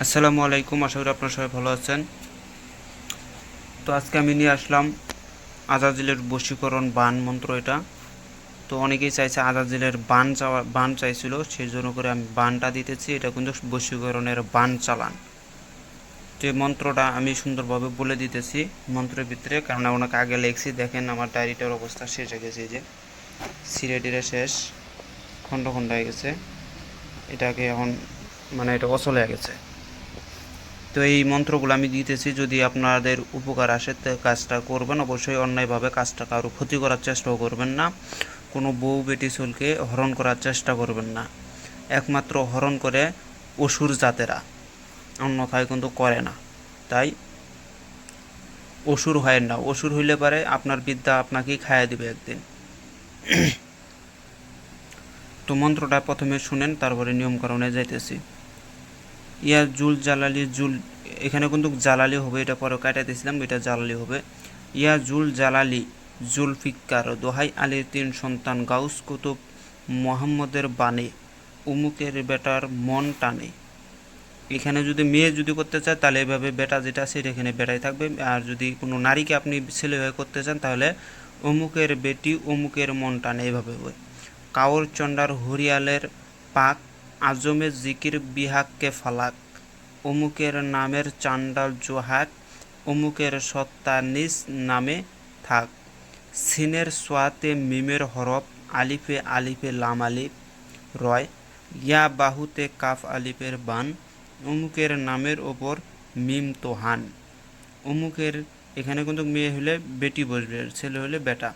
আসসালামু আলাইকুম, আশা করি আপনারা সবাই ভালো আছেন। তো আজকে আমি নিয়ে আসলাম আজাজিলের বশীকরণ বান মন্ত্র এটা। তো অনেকেই চাইছে আজাজিলের বান চাওয়া, বান চাইছিল সেই জন্য করে আমি বানটা দিতেছি। এটা কিন্তু বশীকরণের বান চালান। তো এই মন্ত্রটা আমি সুন্দরভাবে বলে দিতেছি মন্ত্রের ভিতরে, কারণ ওনাকে আগে লেখছি। দেখেন আমার ডায়েরিটার অবস্থা শেষ হয়ে গেছে যে। সিরেটিরে শেষ খণ্ড খণ্ড হয়ে গেছে। এটাকে এখন মানে এটা অচল হয়ে গেছে। তো এই মন্ত্রগুলো আমি দিতেছি, যদি আপনাদের উপকার আসে কাজটা করবেন, অবশ্যই অন্যায়ভাবে কাজটা কারও ক্ষতি করার চেষ্টাও করবেন না। কোনো বউ বেটি চুলকে হরণ করার চেষ্টা করবেন না। একমাত্র হরণ করে অসুর জাতেরা, অন্যথায় কিন্তু করে না। তাই অসুর হয় না। অসুর হইলে পারে আপনার বিদ্যা আপনাকেই খাইয়ে দিবে একদিন। তো মন্ত্রটা প্রথমে শুনেন, তারপরে নিয়মকরণে যাইতেছি। ইয়া জুল জালালি, জুল, এখানে কিন্তু জালালি হবে, এটা পরে কাটা দিয়েছিলাম, এটা জালালি হবে। ইয়া জুল জালালি জুলফিকার দোহাই আলীর তিন সন্তান, গাউস কুতুব, মোহাম্মদের বানে উমুকের বেটার মন টানে। এখানে যদি মেয়ে যদি করতে চায়, তাহলে এভাবে বেটা যেটা আছে, এটা এখানে বেটাই থাকবে। আর যদি কোনো নারীকে আপনি ছেলে হয়ে করতে চান, তাহলে অমুকের বেটি অমুকের মন টানে, এভাবে হবে। কাউর চণ্ডার হরিয়ালের পাক আজমের জিকির বিহাককে ফালাক অমুকের নামের চান্ডাল জোহাক অমুকের সত্তা নিজ নামে থাক। সিনের সোয়াতে মিমের হরফ আলিফে আলিফে লাম আলিফ রয়, ইয়া বাহুতে কাফ আলিফের বান অমুকের নামের ওপর মিম তোহান। অমুকের এখানে কিন্তু মেয়ে হলে বেটি বসবে, ছেলে হলে বেটা।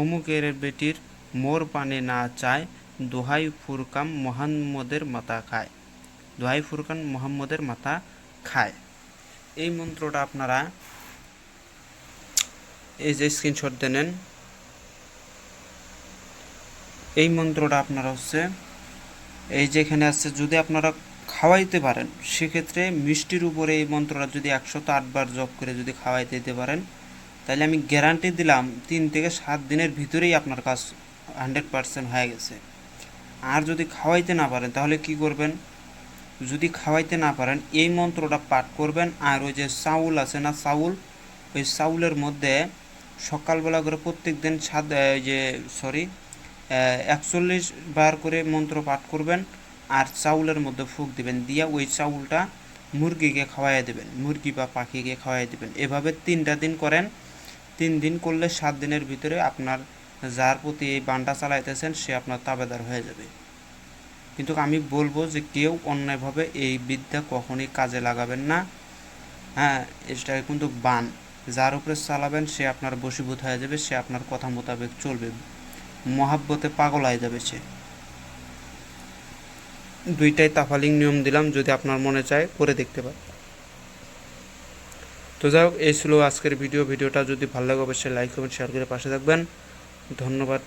অমুকের বেটির মোর পানে না চায় দোহাই ফুরকাম মোহাম্মদের মাথা খায়। দোহাই ফুরকান মোহাম্মদের মাথা খায়। এই মন্ত্রটা আপনারা এই যে স্ক্রিনশট দেনেন এই মন্ত্রটা আপনারা হচ্ছে এই যে এখানে আছে, যদি আপনারা খাওয়াইতে পারেন, সেক্ষেত্রে মিষ্টির উপরে এই মন্ত্রটা যদি একশত আটবার জপ করে যদি খাওয়াইতে দিতে পারেন, তাহলে আমি গ্যারান্টি দিলাম তিন থেকে সাত দিনের ভিতরেই আপনার কাজ হান্ড্রেড পারসেন্ট হয়ে গেছে। আর যদি খাওয়াইতে না পারেন, তাহলে কি করবেন? যদি খাওয়াইতে না পারেন, এই মন্ত্রটা পাঠ করবেন। আর ওই যে চাউল আছে না চাউল, ওই চাউলের মধ্যে সকালবেলা করে প্রত্যেক দিন সাত যে সরি একচল্লিশ বার করে মন্ত্র পাঠ করবেন আর চাউলের মধ্যে ফুক দিবেন। দিয়া ওই চাউলটা মুরগিকে খাওয়াই দেবেন, মুরগি বা পাখিকে খাওয়াই দেবেন। এভাবে তিনটা দিন করেন। তিন দিন করলে সাত দিনের ভিতরে আপনার যার প্রতি এই বানটা চালাইতেছেন, সে আপনার তাবেদার হয়ে যাবে। কিন্তু আমি বলব যে কেউ অন্যায়ভাবে এই বিদ্যা কখনই কাজে লাগাবেন না। হ্যাঁ এটা কিন্তু বান। যার উপরে চালাবেন, সে আপনার বশীভূত হয়ে যাবে, সে আপনার কথা মোতাবেক চলবে। মহাব্বতে পাগল হয়ে যাবে সে। দুইটাই তাফালিং নিয়ম দিলাম, যদি আপনার মনে চায়, করে দেখতে পারেন। তো যাই হোক, এই ছিল আজকের ভিডিও। ভিডিওটা যদি ভালো লাগে, অবশ্যই লাইক করবেন শেয়ার করে পাশে থাকবেন। ধন্যবাদ।